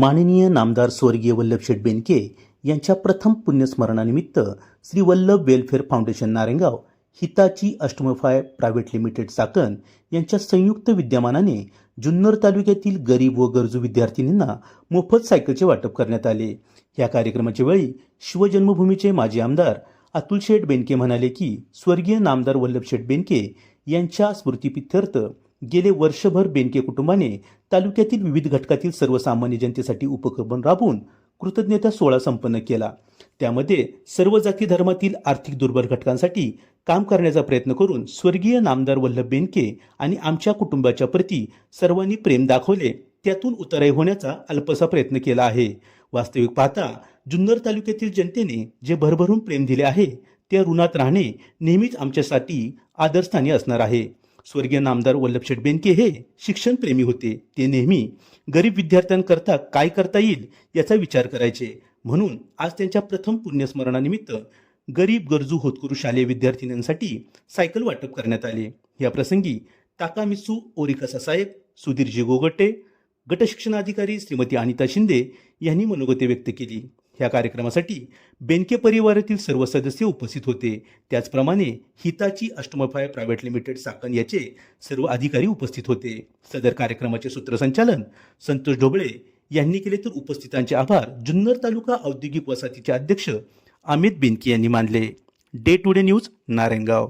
माननीय नामदार स्वर्गीय वल्लभशेठ बेनके यांच्या प्रथम पुण्यस्मरणानिमित्त Shri Vallabh welfare foundation Naregaon Hitachi अष्टमफाय private limited Chakan यांच्या संयुक्त विद्यमानाने जुन्नर तालुक्यातील गरीब व गरजू विद्यार्थिनींना मोफत सायकलचे वाटप करण्यात आले. या कार्यक्रमाच्या वेळी शिवजन्मभूमीचे माजी आमदार अतुल शेठ बेनके म्हणाले की स्वर्गीय नामदार वल्लभशेठ बेनके यांच्या स्मृतीपित्यर्थ गेले वर्षभर बेनके कुटुंबाने तालुक्यातील विविध घटकातील सर्वसामान्य जनतेसाठी उपक्रम राबवून कृतज्ञता सोहळा संपन्न केला. त्यामध्ये सर्व जाती धर्मातील आर्थिक दुर्बल घटकांसाठी काम करण्याचा प्रयत्न करून स्वर्गीय नामदार वल्लभ बेनके आणि आमच्या कुटुंबाच्या प्रती सर्वांनी प्रेम दाखवले. त्यातून उतराई होण्याचा अल्पसा प्रयत्न केला आहे. वास्तविक पाहता जुन्नर तालुक्यातील जनतेने जे भरभरून प्रेम दिले आहे त्या ऋणात राहणे नेहमीच आमच्यासाठी आदरस्थानी असणार आहे. स्वर्गीय नामदार वल्लभशेठ बेनके हे शिक्षणप्रेमी होते. ते नेहमी गरीब विद्यार्थ्यांकरता काय करता येईल याचा विचार करायचे. म्हणून आज त्यांच्या प्रथम पुण्यस्मरणानिमित्त गरीब गरजू होतकरू शालेय विद्यार्थिनींसाठी सायकल वाटप करण्यात आले. या प्रसंगी ताकामिसू ओरिका ससायक सुधीरजी गोगटे गटशिक्षणाधिकारी श्रीमती अनिता शिंदे यांनी मनोगते व्यक्त केली. या कार्यक्रमासाठी बेनके परिवारातील सर्व सदस्य उपस्थित होते. त्याचप्रमाणे हिताची अष्टमफाय प्रायव्हेट लिमिटेड साकन याचे सर्व अधिकारी उपस्थित होते. सदर कार्यक्रमाचे सूत्रसंचालन संतोष ढोबळे यांनी केले तर उपस्थितांचे आभार जुन्नर तालुका औद्योगिक वसाहतीचे अध्यक्ष अमित बेनके यांनी मानले. Day today news Narayangaon.